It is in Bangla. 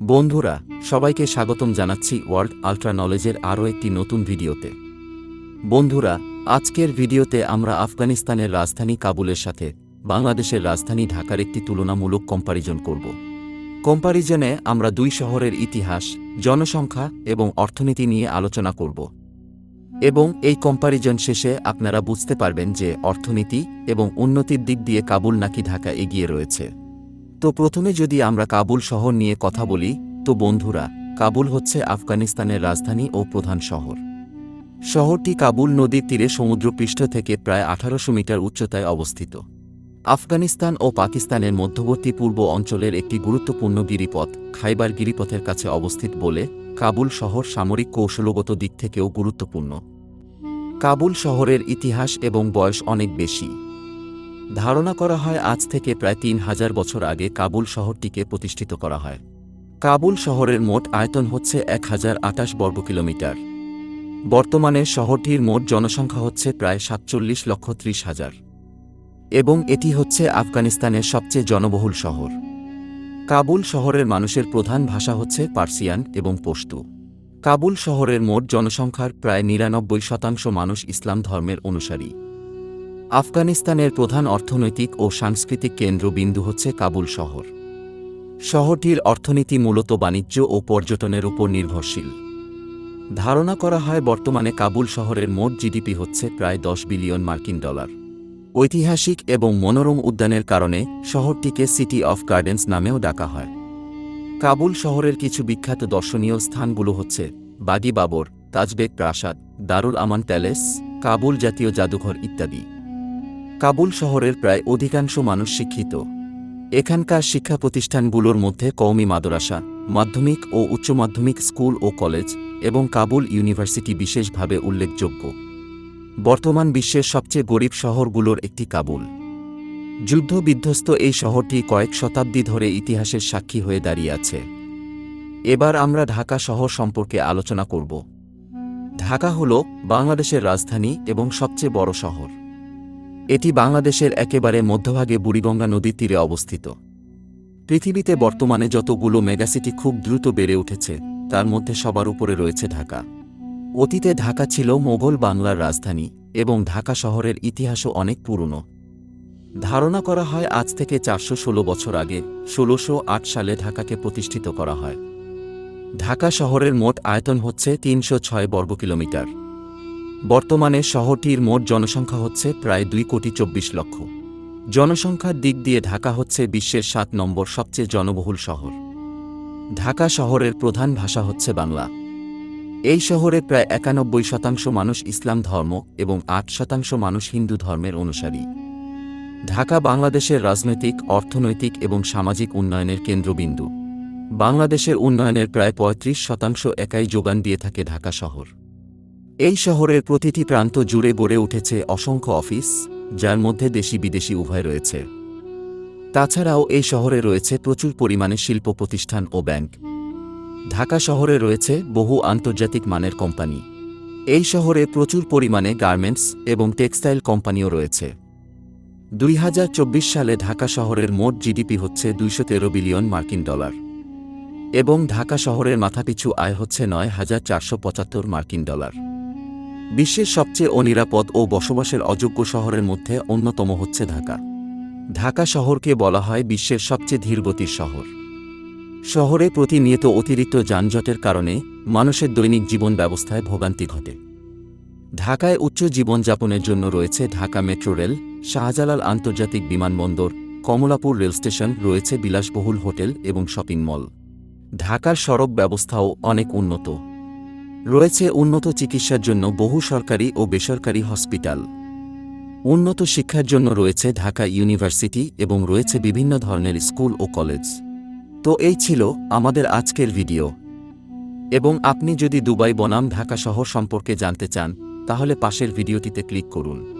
বন্ধুরা, সবাইকে স্বাগতম জানাচ্ছি ওয়ার্ল্ড আল্ট্রা নলেজের আরও একটি নতুন ভিডিওতে। বন্ধুরা, আজকের ভিডিওতে আমরা আফগানিস্তানের রাজধানী কাবুলের সাথে বাংলাদেশের রাজধানী ঢাকার একটি তুলনামূলক কম্পারিজন করব। কম্পারিজনে আমরা দুই শহরের ইতিহাস, জনসংখ্যা এবং অর্থনীতি নিয়ে আলোচনা করব। এবং এই কম্পারিজন শেষে আপনারা বুঝতে পারবেন যে অর্থনীতি এবং উন্নতির দিক দিয়ে কাবুল নাকি ঢাকা এগিয়ে রয়েছে। তো প্রথমে যদি আমরা কাবুল শহর নিয়ে কথা বলি, তো বন্ধুরা, কাবুল হচ্ছে আফগানিস্তানের রাজধানী ও প্রধান শহর। শহরটি কাবুল নদীর তীরে সমুদ্রপৃষ্ঠ থেকে প্রায় আঠারোশো মিটার উচ্চতায় অবস্থিত। আফগানিস্তান ও পাকিস্তানের মধ্যবর্তী পূর্ব অঞ্চলের একটি গুরুত্বপূর্ণ গিরিপথ, খাইবার গিরিপথের কাছে অবস্থিত বলে কাবুল শহর সামরিক কৌশলগত দিক থেকেও গুরুত্বপূর্ণ। কাবুল শহরের ইতিহাস এবং বয়স অনেক বেশি। ধারণা করা হয় আজ থেকে প্রায় তিন হাজার বছর আগে কাবুল শহরটিকে প্রতিষ্ঠিত করা হয়। কাবুল শহরের মোট আয়তন হচ্ছে এক হাজার আটাশ বর্গ কিলোমিটার। বর্তমানে শহরটির মোট জনসংখ্যা হচ্ছে প্রায় সাতচল্লিশ লক্ষ ত্রিশ হাজার। এবং এটি হচ্ছে আফগানিস্তানের সবচেয়ে জনবহুল শহর। কাবুল শহরের মানুষের প্রধান ভাষা হচ্ছে পার্সিয়ান এবং পশতু কাবুল শহরের মোট জনসংখ্যার প্রায় নিরানব্বই শতাংশ মানুষ ইসলাম ধর্মের অনুসারী। আফগানিস্তানের প্রধান অর্থনৈতিক ও সাংস্কৃতিক কেন্দ্রবিন্দু হচ্ছে কাবুল শহর। শহরটির অর্থনীতি মূলত বাণিজ্য ও পর্যটনের উপর নির্ভরশীল। ধারণা করা হয় বর্তমানে কাবুল শহরের মোট জিডিপি হচ্ছে প্রায় দশ বিলিয়ন মার্কিন ডলার। ঐতিহাসিক এবং মনোরম উদ্যানের কারণে শহরটিকে সিটি অফ গার্ডেন্স নামেও ডাকা হয়। কাবুল শহরের কিছু বিখ্যাত দর্শনীয় স্থানগুলো হচ্ছে বাগি বাবর তাজবেগ প্রাসাদ, দারুল আমান প্যালেস, কাবুল জাতীয় জাদুঘর ইত্যাদি। কাবুল শহরের প্রায় অধিকাংশ মানুষ শিক্ষিত। এখানকার শিক্ষা প্রতিষ্ঠানগুলোর মধ্যে কওমি মাদ্রাসা, মাধ্যমিক ও উচ্চ মাধ্যমিক স্কুল ও কলেজ এবং কাবুল ইউনিভার্সিটি বিশেষভাবে উল্লেখযোগ্য। বর্তমান বিশ্বের সবচেয়ে গরিব শহরগুলোর একটি কাবুল। যুদ্ধবিধ্বস্ত এই শহরটি কয়েক শতাব্দী ধরে ইতিহাসের সাক্ষী হয়ে দাঁড়িয়ে আছে। এবার আমরা ঢাকা শহর সম্পর্কে আলোচনা করব। ঢাকা হল বাংলাদেশের রাজধানী এবং সবচেয়ে বড় শহর। এটি বাংলাদেশের একেবারে মধ্যভাগে বুড়িগঙ্গা নদীর তীরে অবস্থিত। পৃথিবীতে বর্তমানে যতগুলো মেগাসিটি খুব দ্রুত বেড়ে উঠেছে, তার মধ্যে সবার উপরে রয়েছে ঢাকা। অতীতে ঢাকা ছিল মোগল বাংলার রাজধানী এবং ঢাকা শহরের ইতিহাসও অনেক পুরনো। ধারণা করা হয় আজ থেকে চারশো ষোলো বছর আগে, ষোলোশো আট সালে ঢাকাকে প্রতিষ্ঠিত করা হয়। ঢাকা শহরের মোট আয়তন হচ্ছে তিনশো ছয় বর্গ কিলোমিটার বর্তমানে শহরটির মোট জনসংখ্যা হচ্ছে প্রায় দুই কোটি চব্বিশ লক্ষ। জনসংখ্যার দিক দিয়ে ঢাকা হচ্ছে বিশ্বের সাত নম্বর সবচেয়ে জনবহুল শহর। ঢাকা শহরের প্রধান ভাষা হচ্ছে বাংলা। এই শহরে প্রায় একানব্বই শতাংশ মানুষ ইসলাম ধর্ম এবং আট শতাংশ মানুষ হিন্দু ধর্মের অনুসারী। ঢাকা বাংলাদেশের রাজনৈতিক, অর্থনৈতিক এবং সামাজিক উন্নয়নের কেন্দ্রবিন্দু। বাংলাদেশের উন্নয়নের প্রায় পঁয়ত্রিশ শতাংশ একাই যোগান দিয়ে থাকে ঢাকা শহর। এই শহরের প্রতিটি প্রান্ত জুড়ে গড়ে উঠেছে অসংখ্য অফিস, যার মধ্যে দেশি বিদেশি উভয় রয়েছে। তাছাড়াও এই শহরে রয়েছে প্রচুর পরিমাণে শিল্প প্রতিষ্ঠান ও ব্যাংক। ঢাকা শহরে রয়েছে বহু আন্তর্জাতিক মানের কোম্পানি। এই শহরে প্রচুর পরিমাণে গার্মেন্টস এবং টেক্সটাইল কোম্পানিও রয়েছে। দুই হাজার চব্বিশ সালে ঢাকা শহরের মোট জিডিপি হচ্ছে দুইশো তেরো বিলিয়ন মার্কিন ডলার এবং ঢাকা শহরের মাথাপিছু আয় হচ্ছে নয় হাজার চারশো পঁচাত্তর মার্কিন ডলার। বিশ্বের সবচেয়ে অনিরাপদ ও বসবাসের অযোগ্য শহরের মধ্যে অন্যতম হচ্ছে ঢাকা। ঢাকা শহরকে বলা হয় বিশ্বের সবচেয়ে ধীরগতির শহর। শহরে প্রতিনিয়ত অতিরিক্ত যানজটের কারণে মানুষের দৈনিক জীবন ব্যবস্থায় ভোগান্তি ঘটে। ঢাকায় উচ্চ জীবনযাপনের জন্য রয়েছে ঢাকা মেট্রো রেল, শাহজালাল আন্তর্জাতিক বিমানবন্দর, কমলাপুর রেল স্টেশন, রয়েছে বিলাসবহুল হোটেল এবং শপিং মল। ঢাকার সড়ক ব্যবস্থাও অনেক উন্নত। রয়েছে উন্নত চিকিৎসার জন্য বহু সরকারি ও বেসরকারি হসপিটাল। উন্নত শিক্ষার জন্য রয়েছে ঢাকা ইউনিভার্সিটি এবং রয়েছে বিভিন্ন ধরনের স্কুল ও কলেজ। তো এই ছিল আমাদের আজকের ভিডিও। এবং আপনি যদি দুবাই, বনাম, ঢাকা শহর সম্পর্কে জানতে চান, তাহলে পাশের ভিডিওটিতে ক্লিক করুন।